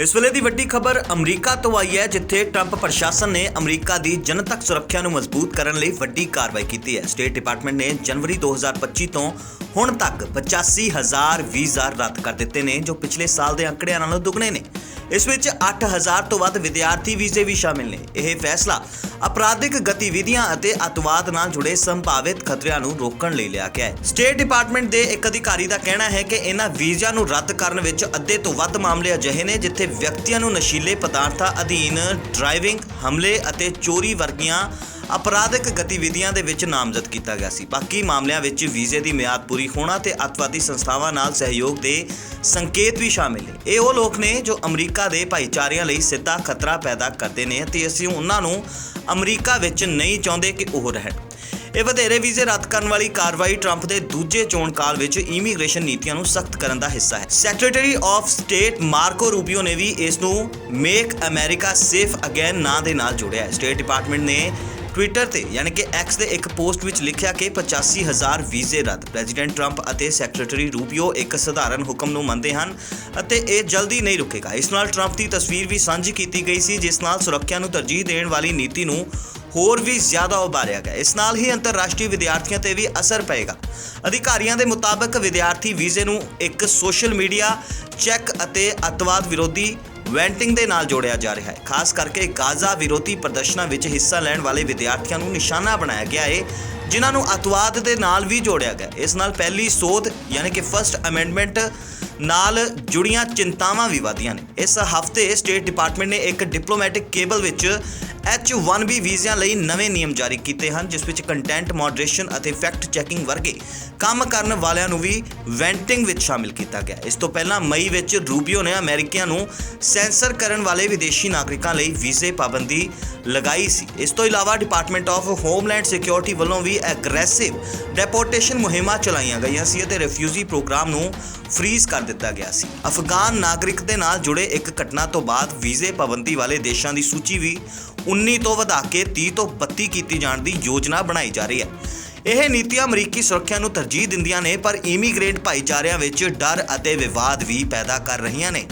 ਇਸ ਵੇਲੇ ਦੀ ਵੱਡੀ ਖਬਰ ਅਮਰੀਕਾ ਤੋਂ ਆਈ ਹੈ, ਜਿੱਥੇ ਟਰੰਪ ਪ੍ਰਸ਼ਾਸਨ ਨੇ ਅਮਰੀਕਾ ਦੀ ਜਨਤਕ ਸੁਰੱਖਿਆ ਨੂੰ ਮਜ਼ਬੂਤ ਕਰਨ ਲਈ ਵੱਡੀ ਕਾਰਵਾਈ ਕੀਤੀ ਹੈ। ਸਟੇਟ ਡਿਪਾਰਟਮੈਂਟ ਨੇ ਜਨਵਰੀ 2025 ਤੋਂ ਹੁਣ ਤੱਕ 85000 ਵੀਜ਼ਾ ਰੱਦ ਕਰ ਦਿੱਤੇ ਨੇ, ਜੋ ਪਿਛਲੇ ਸਾਲ ਦੇ ਅੰਕੜਿਆਂ ਨਾਲੋਂ ਦੁੱਗਣੇ ਨੇ। ਇਸ ਵਿੱਚ 8000 ਤੋਂ ਵੱਧ ਵਿਦਿਆਰਥੀ ਵੀਜ਼ੇ ਵੀ ਸ਼ਾਮਿਲ ਨੇ। ਇਹ ਫੈਸਲਾ ਅਪਰਾਧਿਕ ਗਤੀਵਿਧੀਆਂ ਅਤੇ ਅਤਵਾਦ ਨਾਲ ਜੁੜੇ ਸੰਭਾਵਿਤ ਖਤਰਿਆਂ ਨੂੰ ਰੋਕਣ ਲਈ ਲਿਆ ਗਿਆ ਹੈ। ਸਟੇਟ ਡਿਪਾਰਟਮੈਂਟ ਦੇ ਇੱਕ ਅਧਿਕਾਰੀ ਦਾ ਕਹਿਣਾ ਹੈ ਕਿ ਇਹਨਾਂ ਵੀਜ਼ਿਆਂ ਨੂੰ ਰੱਦ ਕਰਨ ਵਿੱਚ ਅੱਧੇ ਤੋਂ ਵੱਧ ਮਾਮਲੇ ਅਜਿਹੇ ਨੇ ਜਿੱਥੇ ਵਿਅਕਤੀਆਂ ਨੂੰ ਨਸ਼ੀਲੇ ਪਦਾਰਥਾਂ ਅਧੀਨ ਡਰਾਈਵਿੰਗ, ਹਮਲੇ ਅਤੇ ਚੋਰੀ ਵਰਗੀਆਂ ਅਪਰਾਧਿਕ ਗਤੀਵਿਧੀਆਂ ਦੇ ਵਿੱਚ ਨਾਮਜ਼ਦ ਕੀਤਾ ਗਿਆ ਸੀ। ਬਾਕੀ ਮਾਮਲਿਆਂ ਵਿੱਚ ਵੀਜ਼ੇ ਦੀ ਮਿਆਦ ਪੂਰੀ ਹੋਣਾ ਤੇ ਅਤਵਾਦੀ ਸੰਸਥਾਵਾਂ ਨਾਲ ਸਹਿਯੋਗ ਦੇ ਸੰਕੇਤ ਵੀ ਸ਼ਾਮਿਲ ਨੇ। ਇਹ ਉਹ ਲੋਕ ਨੇ ਜੋ ਅਮਰੀਕਾ ਦੇ ਭਾਈਚਾਰਿਆਂ ਲਈ ਸਿੱਧਾ ਖਤਰਾ ਪੈਦਾ ਕਰਦੇ ਨੇ ਤੇ ਅਸੀਂ ਉਹਨਾਂ ਨੂੰ ਅਮਰੀਕਾ ਵਿੱਚ ਨਹੀਂ ਚਾਹੁੰਦੇ ਕਿ ਉਹ ਰਹਿਣ। ਇਹ ਵਧੇਰੇ ਵੀਜ਼ੇ ਰੱਦ ਕਰਨ ਵਾਲੀ ਕਾਰਵਾਈ ਟਰੰਪ ਦੇ ਦੂਜੇ ਚੋਣ ਕਾਲ ਵਿੱਚ ਇਮੀਗ੍ਰੇਸ਼ਨ ਨੀਤੀਆਂ ਨੂੰ ਸਖਤ ਕਰਨ ਦਾ ਹਿੱਸਾ ਹੈ। Secretary of state Marco Rubio ਨੇ ਵੀ ਇਸ ਨੂੰ ਮੇਕ ਅਮਰੀਕਾ ਸੇਫ ਅਗੇਨ ਨਾਂ ਦੇ ਨਾਲ ਜੋੜਿਆ ਹੈ। ਸਟੇਟ ਡਿਪਾਰਟਮੈਂਟ ਨੇ ਟਵਿੱਟਰ ਤੇ, ਯਾਨੀ ਕਿ ਐਕਸ ਦੇ ਇੱਕ ਪੋਸਟ ਵਿੱਚ ਲਿਖਿਆ ਕਿ 85000 ਵੀਜ਼ੇ ਰੱਦ। ਪ੍ਰੈਜ਼ੀਡੈਂਟ ਟਰੰਪ ਅਤੇ ਸੈਕਟਰੀ ਰੂਬੀਓ ਇੱਕ ਸਧਾਰਨ ਹੁਕਮ ਨੂੰ ਮੰਨਦੇ ਹਨ ਅਤੇ ਇਹ ਜਲਦੀ ਨਹੀਂ ਰੁਕੇਗਾ। ਇਸ ਨਾਲ ਟਰੰਪ ਦੀ ਤਸਵੀਰ ਵੀ ਸਾਂਝੀ ਕੀਤੀ ਗਈ ਸੀ, ਜਿਸ ਨਾਲ ਸੁਰੱਖਿਆ ਨੂੰ ਤਰਜੀਹ ਦੇਣ ਵਾਲੀ ਨੀਤੀ ਨੂੰ ਹੋਰ ਵੀ ਜ਼ਿਆਦਾ ਉਭਾਰਿਆ ਗਿਆ। ਇਸ ਨਾਲ ਹੀ ਅੰਤਰਰਾਸ਼ਟਰੀ ਵਿਦਿਆਰਥੀਆਂ ਤੇ ਵੀ ਅਸਰ ਪਏਗਾ। ਅਧਿਕਾਰੀਆਂ ਦੇ ਮੁਤਾਬਕ ਵਿਦਿਆਰਥੀ ਵੀਜ਼ੇ ਨੂੰ ਇੱਕ ਸੋਸ਼ਲ ਮੀਡੀਆ ਚੈੱਕ ਅਤੇ ਅਤਵਾਦ ਵਿਰੋਧੀ ਵੈਂਟਿੰਗ ਦੇ ਨਾਲ ਜੋੜਿਆ ਜਾ ਰਿਹਾ ਹੈ। ਖਾਸ ਕਰਕੇ ਗਾਜ਼ਾ ਵਿਰੋਧੀ ਪ੍ਰਦਰਸ਼ਨਾਂ ਵਿੱਚ ਹਿੱਸਾ ਲੈਣ ਵਾਲੇ ਵਿਦਿਆਰਥੀਆਂ ਨੂੰ ਨਿਸ਼ਾਨਾ ਬਣਾਇਆ ਗਿਆ ਹੈ ਜਿਨ੍ਹਾਂ ਨੂੰ ਅਤਵਾਦ ਦੇ ਨਾਲ ਵੀ ਜੋੜਿਆ ਗਿਆ। ਇਸ ਨਾਲ ਪਹਿਲੀ ਸੋਧ ਯਾਨੀ ਕਿ ਫਰਸਟ ਅਮੈਂਡਮੈਂਟ ਨਾਲ ਜੁੜੀਆਂ ਚਿੰਤਾਵਾਂ ਵੀ ਵਧੀਆਂ ਨੇ। ਇਸ ਹਫ਼ਤੇ ਸਟੇਟ ਡਿਪਾਰਟਮੈਂਟ ਨੇ ਇੱਕ ਡਿਪਲੋਮੈਟਿਕ ਕੇਬਲ ਵਿੱਚ H1B ਵੀਜ਼ਿਆਂ ਲਈ ਨਵੇਂ ਨਿਯਮ ਜਾਰੀ ਕੀਤੇ ਹਨ, ਜਿਸ ਵਿੱਚ ਕੰਟੈਂਟ ਮੋਡਰੇਸ਼ਨ ਅਤੇ ਫੈਕਟ ਚੈਕਿੰਗ ਵਰਗੇ ਕੰਮ ਕਰਨ ਵਾਲਿਆਂ ਨੂੰ ਵੀ ਵੈਂਟਿੰਗ ਵਿੱਚ ਸ਼ਾਮਿਲ ਕੀਤਾ ਗਿਆ। ਇਸ ਤੋਂ ਪਹਿਲਾਂ ਮਈ ਵਿੱਚ ਰੂਬੀਓ ਨੇ ਅਮਰੀਕੀਆਂ ਨੂੰ ਸੈਂਸਰ ਕਰਨ ਵਾਲੇ ਵਿਦੇਸ਼ੀ ਨਾਗਰਿਕਾਂ ਲਈ ਵੀਜ਼ੇ ਪਾਬੰਦੀ ਲਗਾਈ ਸੀ। ਇਸ ਤੋਂ ਇਲਾਵਾ ਡਿਪਾਰਟਮੈਂਟ ਆਫ ਹੋਮਲੈਂਡ ਸਿਕਿਉਰਿਟੀ ਵੱਲੋਂ ਵੀ ਐਗਰੈਸਿਵ ਡੈਪੋਰਟੇਸ਼ਨ ਮੁਹਿੰਮਾਂ ਚਲਾਈਆਂ ਗਈਆਂ ਸੀ ਅਤੇ ਰਿਫਿਊਜੀ ਪ੍ਰੋਗਰਾਮ ਨੂੰ ਫ੍ਰੀਜ਼ ਕਰ ਦਿੱਤਾ ਗਿਆ ਸੀ। ਅਫਗਾਨ ਨਾਗਰਿਕ ਦੇ ਨਾਲ ਜੁੜੇ ਇੱਕ ਘਟਨਾ ਤੋਂ ਬਾਅਦ ਵੀਜ਼ੇ ਪਾਬੰਦੀ ਵਾਲੇ ਦੇਸ਼ਾਂ ਦੀ ਸੂਚੀ ਵੀ 19 ਤੋਂ ਵਧਾ ਕੇ 30 ਤੋਂ 32 ਕੀਤੀ ਜਾਣ ਦੀ ਯੋਜਨਾ ਬਣਾਈ ਜਾ ਰਹੀ ਹੈ। ਇਹ ਨੀਤੀਆਂ ਅਮਰੀਕੀ ਸੁਰੱਖਿਆ ਨੂੰ ਤਰਜੀਹ ਦਿੰਦੀਆਂ ਨੇ, ਪਰ ਇਮੀਗ੍ਰੇਟ ਭਾਈਚਾਰਿਆਂ ਵਿੱਚ ਡਰ ਅਤੇ ਵਿਵਾਦ ਵੀ ਪੈਦਾ ਕਰ ਰਹੀਆਂ ਨੇ।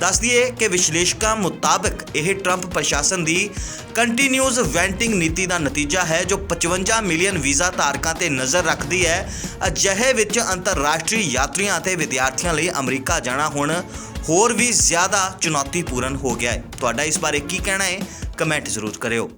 ਦੱਸ ਦਈਏ ਕਿ ਵਿਸ਼ਲੇਸ਼ਕਾਂ ਮੁਤਾਬਕ ਇਹ ਟਰੰਪ ਪ੍ਰਸ਼ਾਸਨ ਦੀ ਕੰਟੀਨਿਊਸ ਵੈਂਟਿੰਗ ਨੀਤੀ ਦਾ ਨਤੀਜਾ ਹੈ, ਜੋ 55 ਮਿਲੀਅਨ ਵੀਜ਼ਾ ਧਾਰਕਾਂ ਤੇ ਨਜ਼ਰ ਰੱਖਦੀ ਹੈ। ਅਜਿਹੇ ਵਿੱਚ ਅੰਤਰਰਾਸ਼ਟਰੀ ਯਾਤਰੀਆਂ ਅਤੇ ਵਿਦਿਆਰਥੀਆਂ ਲਈ ਅਮਰੀਕਾ ਜਾਣਾ ਹੁਣ ਹੋਰ ਵੀ ਜ਼ਿਆਦਾ ਚੁਣੌਤੀਪੂਰਨ ਹੋ ਗਿਆ ਹੈ। ਤੁਹਾਡਾ ਇਸ ਬਾਰੇ ਕੀ ਕਹਿਣਾ ਹੈ? ਕਮੈਂਟ ਜ਼ਰੂਰ ਕਰਿਓ।